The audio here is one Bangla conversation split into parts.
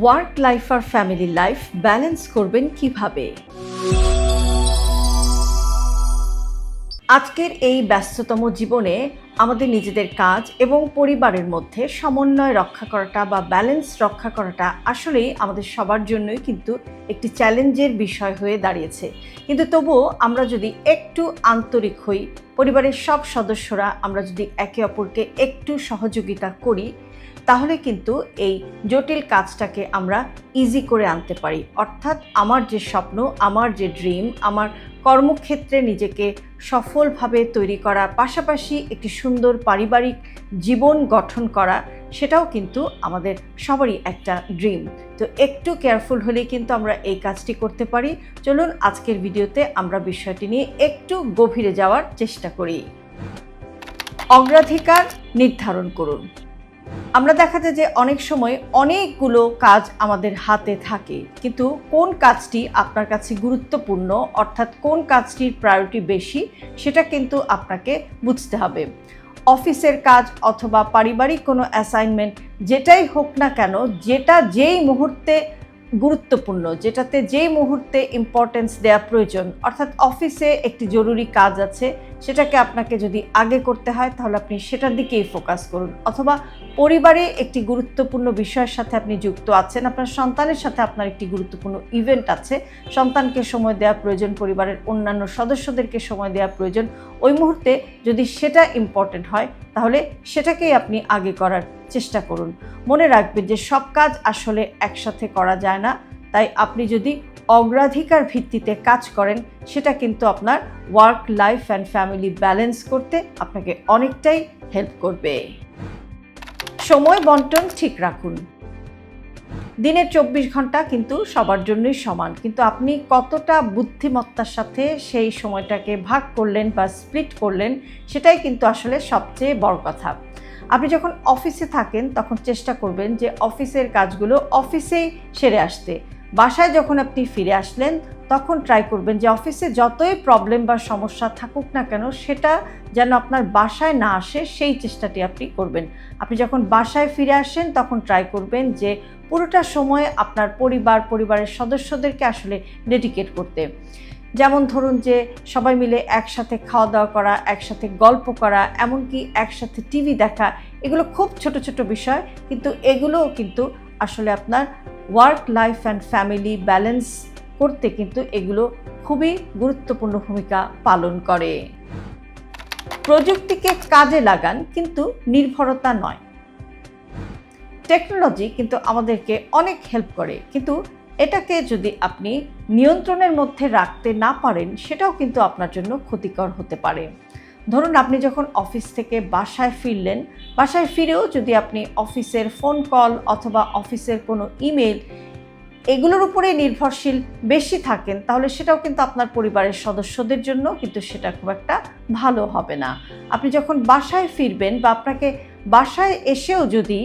ওয়ার্ক লাইফ আর ফ্যামিলি লাইফ ব্যালেন্স করবেন কীভাবে? আজকের এই ব্যস্ততম জীবনে আমাদের নিজেদের কাজ এবং পরিবারের মধ্যে সমন্বয় রক্ষা করাটা বা ব্যালেন্স রক্ষা করাটা আসলেই আমাদের সবার জন্যই কিন্তু একটি চ্যালেঞ্জের বিষয় হয়ে দাঁড়িয়েছে। কিন্তু তবুও আমরা যদি একটু আন্তরিক হই, পরিবারের সব সদস্যরা আমরা যদি একে অপরকে একটু সহযোগিতা করি তাহলে কিন্তু এই জটিল কাজটাকে আমরা ইজি করে আনতে পারি। অর্থাৎ আমার যে স্বপ্ন, আমার যে ড্রিম আমার কর্মক্ষেত্রে নিজেকে সফলভাবে তৈরি করা, পাশাপাশি একটি সুন্দর পারিবারিক জীবন গঠন করা, সেটাও কিন্তু আমাদের সবারই একটা ড্রিম তো একটু কেয়ারফুল হলেই কিন্তু আমরা এই কাজটি করতে পারি। চলুন আজকের ভিডিওতে আমরা বিষয়টি নিয়ে একটু গভীরে যাওয়ার চেষ্টা করি। অগ্রাধিকার নির্ধারণ করুন। আমরা দেখা যায় যে অনেক সময় অনেকগুলো কাজ আমাদের হাতে থাকে, কিন্তু কোন কাজটি আপনার কাছে গুরুত্বপূর্ণ, অর্থাৎ কোন কাজটির প্রায়োরিটি বেশি, সেটা কিন্তু আপনাকে বুঝতে হবে। অফিসের কাজ অথবা পারিবারিক কোনো অ্যাসাইনমেন্ট যেটাই হোক না কেন, যেটা যেই মুহূর্তে গুরুত্বপূর্ণ, যেটাতে যেই মুহূর্তে ইম্পর্টেন্স দেওয়া প্রয়োজন, অর্থাৎ অফিসে একটি জরুরি কাজ আছে সেটাকে আপনাকে যদি আগে করতে হয়, তাহলে আপনি সেটার দিকেই ফোকাস করুন। অথবা পরিবারে একটি গুরুত্বপূর্ণ বিষয়ের সাথে আপনি যুক্ত আছেন, আপনার সন্তানের সাথে আপনার একটি গুরুত্বপূর্ণ ইভেন্ট আছে, সন্তানকে সময় দেওয়া প্রয়োজন, পরিবারের অন্যান্য সদস্যদেরকে সময় দেওয়া প্রয়োজন, ওই মুহূর্তে যদি সেটা ইম্পর্টেন্ট হয়, তাহলে সেটাকেই আপনি আগে করার চেষ্টা করুন। মনে রাখবেন যে সব কাজ আসলে একসাথে করা যায় না, তাই আপনি যদি অগ্রাধিকার ভিত্তিতে কাজ করেন, সেটা কিন্তু আপনার work life and family balance করতে আপনাকে অনেকটাই হেল্প করবে। সময় বন্টন ঠিক রাখুন। দিনের চব্বিশ ঘণ্টা কিন্তু সবার জন্যই সমান, কিন্তু আপনি কতটা বুদ্ধিমত্তার সাথে সেই সময়টাকে ভাগ করলেন বা স্প্লিট করলেন, সেটাই কিন্তু আসলে সবচেয়ে বড় কথা। আপনি যখন অফিসে থাকেন, তখন চেষ্টা করবেন যে অফিসের কাজগুলো অফিসেই সেরে আসতে। বাসায় যখন আপনি ফিরে আসলেন, তখন ট্রাই করবেন যে অফিসে যতই প্রবলেম বা সমস্যা থাকুক না কেন, সেটা যেন আপনার বাসায় না আসে, সেই চেষ্টাটি আপনি করবেন। আপনি যখন বাসায় ফিরে আসেন, তখন ট্রাই করবেন যে পুরোটা সময় আপনার পরিবার, পরিবারের সদস্যদেরকে আসলে ডেডিকেট করতে। যেমন ধরুন যে সবাই মিলে একসাথে খাওয়া দাওয়া করা, একসাথে গল্প করা, এমনকি একসাথে টিভি দেখা, এগুলো খুব ছোট ছোট বিষয়, কিন্তু এগুলোও কিন্তু আসলে আপনার work life and family balance করতে কিন্তু এগুলো খুবই গুরুত্বপূর্ণ ভূমিকা পালন করে। প্রযুক্তিকে কাজে লাগান কিন্তু নির্ভরতা নয়। টেকনোলজি কিন্তু আমাদেরকে অনেক হেল্প করে, কিন্তু এটাকে যদি আপনি নিয়ন্ত্রণের মধ্যে রাখতে না পারেন, সেটাও কিন্তু আপনার জন্য ক্ষতিকর হতে পারে। ধরুন আপনি যখন অফিস থেকে বাসায় ফিরলেন, বাসায় ফিরেও যদি আপনি অফিসের ফোন কল অথবা অফিসের কোনো ইমেল এগুলোর উপরে নির্ভরশীল বেশি থাকেন, তাহলে সেটাও কিন্তু আপনার পরিবারের সদস্যদের জন্য কিন্তু সেটা খুব একটা ভালো হবে না। আপনি যখন বাসায় ফিরবেন বা আপনাকে বাসায় এসেও যদি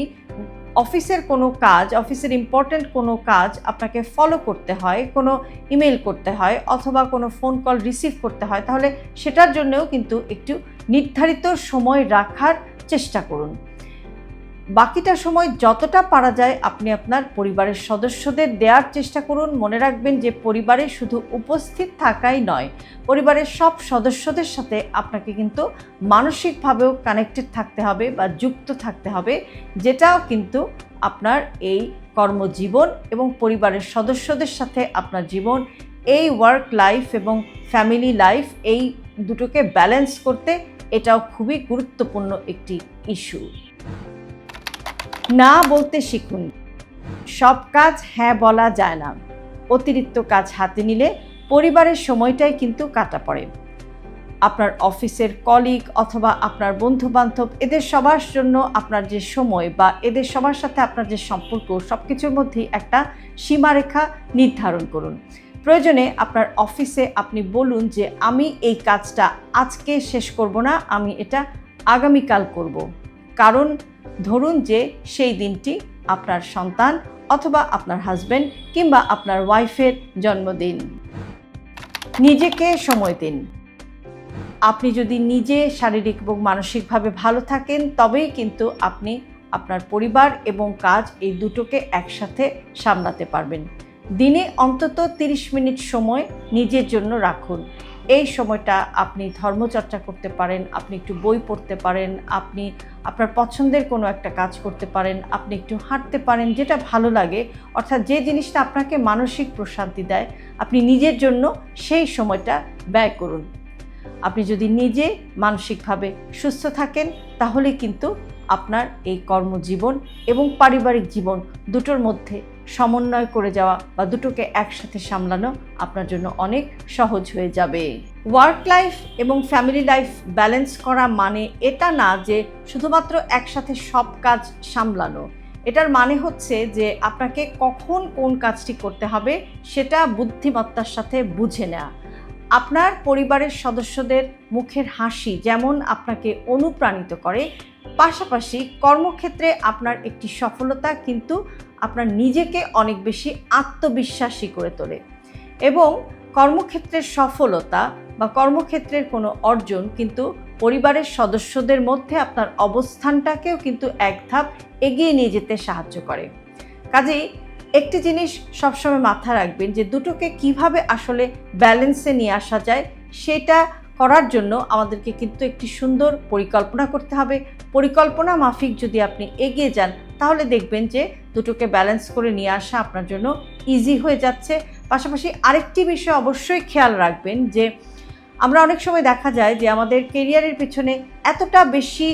অফিসের কোনো কাজ, অফিসের ইম্পর্ট্যান্ট কোনো কাজ আপনাকে ফলো করতে হয়, কোনো ইমেল করতে হয় অথবা কোনো ফোন কল রিসিভ করতে হয়, তাহলে সেটার জন্যও কিন্তু একটু নির্ধারিত সময় রাখার চেষ্টা করুন। বাকিটা সময় যতটা পারা যায় আপনি আপনার পরিবারের সদস্যদের দেওয়ার চেষ্টা করুন। মনে রাখবেন যে পরিবারে শুধু উপস্থিত থাকাই নয়, পরিবারের সব সদস্যদের সাথে আপনাকে কিন্তু মানসিকভাবেও কানেক্টেড থাকতে হবে বা যুক্ত থাকতে হবে, যেটাও কিন্তু আপনার এই কর্মজীবন এবং পরিবারের সদস্যদের সাথে আপনার জীবন, এই ওয়ার্ক লাইফ এবং ফ্যামিলি লাইফ এই দুটোকে ব্যালেন্স করতে এটাও খুবই গুরুত্বপূর্ণ একটি ইস্যু না বলতে শিখুন। সব কাজ হ্যাঁ বলা যায় না। অতিরিক্ত কাজ হাতে নিলে পরিবারের সময়টাই কিন্তু কাটা পড়ে। আপনার অফিসের কলিগ অথবা আপনার বন্ধু বান্ধব এদের সবার জন্য আপনার যে সময় বা এদের সবার সাথে আপনার যে সম্পর্ক সব কিছুর মধ্যেই একটা সীমারেখা নির্ধারণ করুন। প্রয়োজনে আপনার অফিসে আপনি বলুন যে, আমি এই কাজটা আজকে শেষ করব না, আমি এটা আগামীকাল করব। কারণ ধরুন যে সেই দিনটি আপনার সন্তান অথবা আপনার হাজবেন্ড কিংবা আপনার ওয়াইফের জন্মদিন। নিজেকে সময় দিন। আপনি যদি নিজে শারীরিক এবং মানসিকভাবে ভালো থাকেন, তবেই কিন্তু আপনি আপনার পরিবার এবং কাজ এই দুটোকে একসাথে সামলাতে পারবেন। দিনে অন্তত 30 মিনিট সময় নিজের জন্য রাখুন। এই সময়টা আপনি ধর্মচর্চা করতে পারেন, আপনি একটু বই পড়তে পারেন, আপনি আপনার পছন্দের কোনো একটা কাজ করতে পারেন, আপনি একটু হাঁটতে পারেন, যেটা ভালো লাগে। অর্থাৎ যে জিনিসটা আপনাকে মানসিক প্রশান্তি দেয়, আপনি নিজের জন্য সেই সময়টা ব্যয় করুন। আপনি যদি নিজে মানসিকভাবে সুস্থ থাকেন, তাহলে কিন্তু আপনার এই কর্মজীবন এবং পারিবারিক জীবন দুটোর মধ্যে সমন্বয় করে যাওয়া বা দুটোকে একসাথে সামলানো আপনার জন্য অনেক সহজ হয়ে যাবে। ওয়ার্ক লাইফ এবং ফ্যামিলি লাইফ ব্যালেন্স করা মানে এটা না যে শুধুমাত্র একসাথে সব কাজ সামলানো। এটার মানে হচ্ছে যে আপনাকে কখন কোন কাজটি করতে হবে সেটা বুদ্ধিমত্তার সাথে বুঝে নেওয়া। আপনার পরিবারের সদস্যদের মুখের হাসি যেমন আপনাকে অনুপ্রাণিত করে পাশাপাশি কর্মক্ষেত্রে আপনার একটি সফলতা কিন্তু আপনার নিজেকে অনেক বেশি আত্মবিশ্বাসী করে তোলে। এবং কর্মক্ষেত্রের সফলতা বা কর্মক্ষেত্রের কোনো অর্জন কিন্তু পরিবারের সদস্যদের মধ্যে আপনার অবস্থানটাকেও কিন্তু এক ধাপ এগিয়ে নিয়ে যেতে সাহায্য করে। কাজেই একটি জিনিস সবসময় মাথায় রাখবেন যে দুটোকে কীভাবে আসলে ব্যালেন্সে নিয়ে আসা যায়, সেটা করার জন্য আমাদেরকে কিন্তু একটি সুন্দর পরিকল্পনা করতে হবে। পরিকল্পনা মাফিক যদি আপনি এগিয়ে যান, তাহলে দেখবেন যে দুটোকে ব্যালেন্স করে নিয়ে আসা আপনার জন্য ইজি হয়ে যাচ্ছে। পাশাপাশি আরেকটি বিষয় অবশ্যই খেয়াল রাখবেন যে আমরা অনেক সময় দেখা যায় যে আমাদের কেরিয়ারের পিছনে এতটা বেশি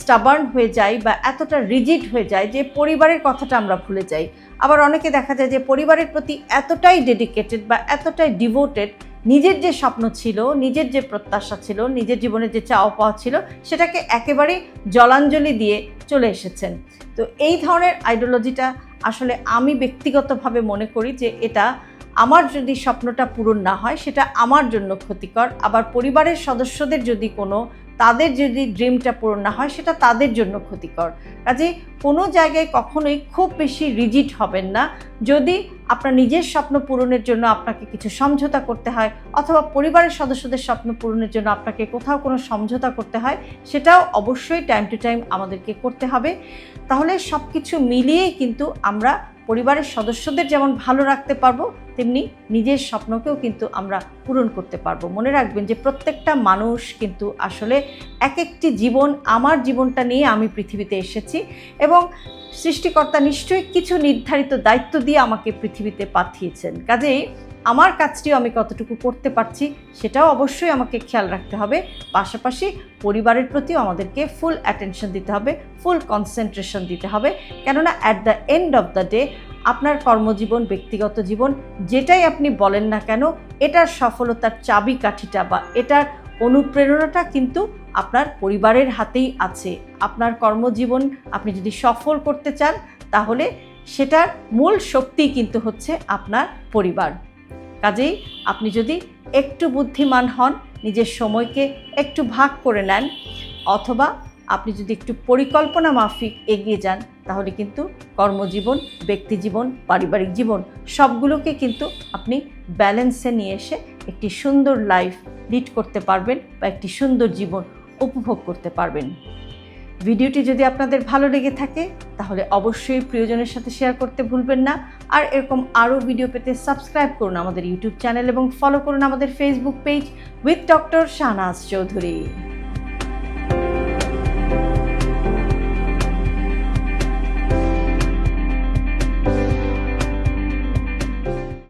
স্টাবার্ন হয়ে যায় বা এতটা রিজিড হয়ে যায় যে পরিবারের কথাটা আমরা ভুলে যাই। আবার অনেকে দেখা যায় যে পরিবারের প্রতি এতটাই ডেডিকেটেড বা এতটাই ডিভোটেড নিজের যে স্বপ্ন ছিল, নিজের যে প্রত্যাশা ছিল, নিজের জীবনের যে চাওয়া পাওয়া ছিল, সেটাকে একেবারেই জলাঞ্জলি দিয়ে চলে এসেছেন। তো এই ধরনের আইডিওলজিটা আসলে আমি ব্যক্তিগতভাবে মনে করি যে এটা আমার যদি স্বপ্নটা পূরণ না হয়, সেটা আমার জন্য ক্ষতিকর। আবার পরিবারের সদস্যদের যদি কোনো, তাদের যদি ড্রিমটা পূরণ না হয়, সেটা তাদের জন্য ক্ষতিকর। কাজে কোনো জায়গায় কখনোই খুব বেশি রিজিট হবেন না। যদি আপনার নিজের স্বপ্ন পূরণের জন্য আপনাকে কিছু সমঝোতা করতে হয়, অথবা পরিবারের সদস্যদের স্বপ্ন পূরণের জন্য আপনাকে কোথাও কোনো সমঝোতা করতে হয়, সেটাও অবশ্যই টাইম টু টাইম আমাদেরকে করতে হবে। তাহলে সব কিছু মিলিয়েই কিন্তু আমরা পরিবারের সদস্যদের যেমন ভালো রাখতে পারব, তেমনি নিজের স্বপ্নকেও কিন্তু আমরা পূরণ করতে পারব। মনে রাখবেন যে প্রত্যেকটা মানুষ কিন্তু আসলে এক একটি জীবন আমার জীবনটা নিয়ে আমি পৃথিবীতে এসেছি এবং সৃষ্টিকর্তা নিশ্চয়ই কিছু নির্ধারিত দায়িত্ব দিয়ে আমাকে পৃথিবীতে পাঠিয়েছেন। কাজেই আমার কাজটিও আমি কতটুকু করতে পারছি সেটাও অবশ্যই আমাকে খেয়াল রাখতে হবে। পাশাপাশি পরিবারের প্রতিও আমাদেরকে ফুল অ্যাটেনশন দিতে হবে ফুল কনসেন্ট্রেশন দিতে হবে। কেননা at the end of the day আপনার কর্মজীবন, ব্যক্তিগত জীবন, যেটাই আপনি বলেন না কেন, এটার সফলতার চাবি কাঠিটা বা এটার অনুপ্রেরণাটা কিন্তু আপনার পরিবারের হাতেই আছে। আপনার কর্মজীবন আপনি যদি সফল করতে চান, তাহলে সেটার মূল শক্তি কিন্তু হচ্ছে আপনার পরিবার। কাজেই আপনি যদি একটু বুদ্ধিমান হন, নিজের সময়কে একটু ভাগ করে নেন, অথবা আপনি যদি একটু পরিকল্পনা মাফিক এগিয়ে যান, তাহলে কিন্তু কর্মজীবন ব্যক্তিজীবন পারিবারিক জীবন সবগুলোকে কিন্তু আপনি ব্যালেন্সে নিয়ে এসে একটি সুন্দর লাইফ লিড করতে পারবেন বা একটি সুন্দর জীবন উপভোগ করতে পারবেন। ভিডিওটি যদি আপনাদের ভালো লেগে থাকে, তাহলে অবশ্যই প্রিয়জনের সাথে শেয়ার করতে ভুলবেন না। আর এরকম আরও ভিডিও পেতে সাবস্ক্রাইব করুন আমাদের ইউটিউব চ্যানেল এবং ফলো করুন আমাদের Facebook page with doctor Shahnaz Chowdhury